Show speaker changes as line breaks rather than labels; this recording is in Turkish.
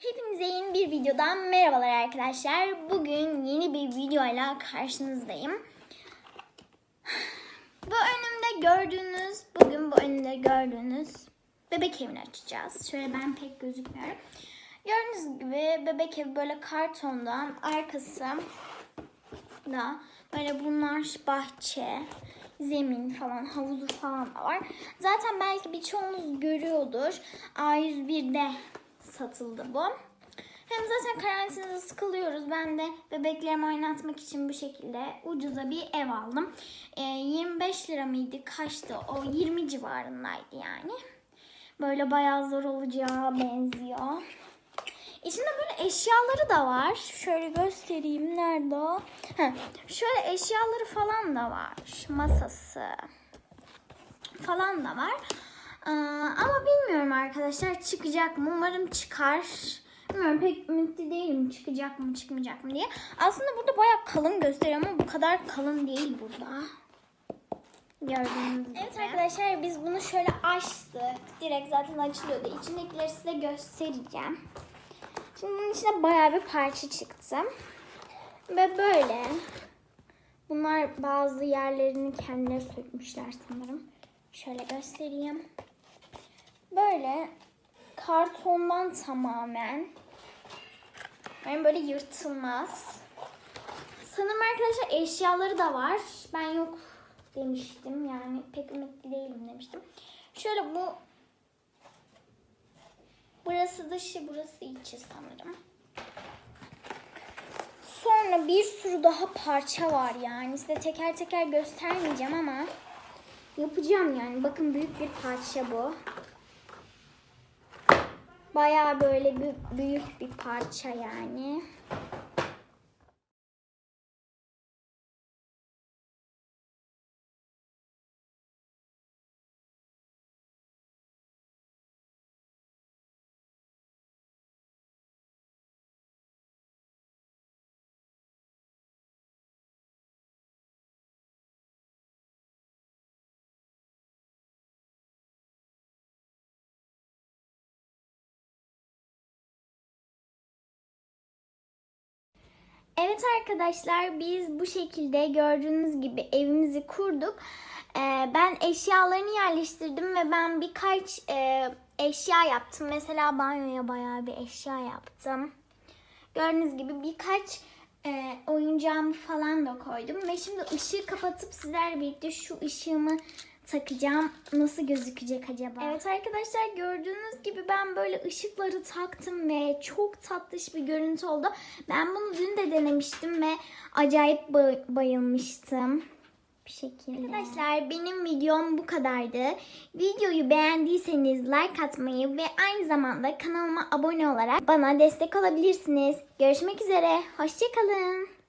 Hepinize yeni bir videodan merhabalar arkadaşlar. Bugün yeni bir videoyla karşınızdayım. Bu önümde gördüğünüz, bugün bu önümde gördüğünüz bebek evini açacağız. Şöyle ben pek gözükmüyorum. Gördüğünüz gibi bebek evi böyle kartondan arkası da böyle bunlar bahçe, zemin falan, havuzu falan da var. Zaten belki birçoğunuz görüyordur. A101'de satıldı bu. Hem zaten karantinada sıkılıyoruz. Ben de bebeklerimi oynatmak için bu şekilde ucuza bir ev aldım. Ee, 25 lira mıydı? Kaçtı? O 20 civarındaydı yani. Böyle bayağı zor olacağı benziyor. İçinde böyle eşyaları da var. Şöyle göstereyim. Nerede o? Heh, şöyle eşyaları falan da var. Masası falan da var. Ee, ama bilmiyorum arkadaşlar çıkacak mı? Umarım çıkar. Bilmiyorum pek ümitli değilim çıkacak mı çıkmayacak mı diye. Aslında burada bayağı kalın gösteriyor ama bu kadar kalın değil burada. Gördüğünüz gibi. Evet arkadaşlar biz bunu şöyle açtık. Direkt zaten açılıyordu. İçindekileri size göstereceğim. Şimdi bunun içine bayağı bir parça çıktı. Ve böyle. Bunlar bazı yerlerini kendileri sökmüşler sanırım. Şöyle göstereyim. Böyle kartondan tamamen. Yani böyle yırtılmaz. Sanırım arkadaşlar eşyaları da var. Ben yok demiştim. Yani pek ümitli değilim demiştim. Şöyle bu Burası dışı, burası içi sanırım. Sonra bir sürü daha parça var yani. Size teker teker göstermeyeceğim ama yapacağım yani. Bakın büyük bir parça bu. Bayağı böyle büyük bir parça yani. Evet arkadaşlar biz bu şekilde gördüğünüz gibi evimizi kurduk. Ee, ben eşyalarını yerleştirdim ve ben birkaç e, eşya yaptım. Mesela banyoya bayağı bir eşya yaptım. Gördüğünüz gibi birkaç e, oyuncağımı falan da koydum. Ve şimdi ışığı kapatıp sizlerle birlikte şu ışığımı takacağım. Nasıl gözükecek acaba? Evet arkadaşlar gördüğünüz gibi ben böyle ışıkları taktım ve çok tatlış bir görüntü oldu. Ben bunu dün de denemiştim ve acayip ba- bayılmıştım. Bir şekilde. Arkadaşlar benim videom bu kadardı. Videoyu beğendiyseniz like atmayı ve aynı zamanda kanalıma abone olarak bana destek olabilirsiniz. Görüşmek üzere. Hoşçakalın.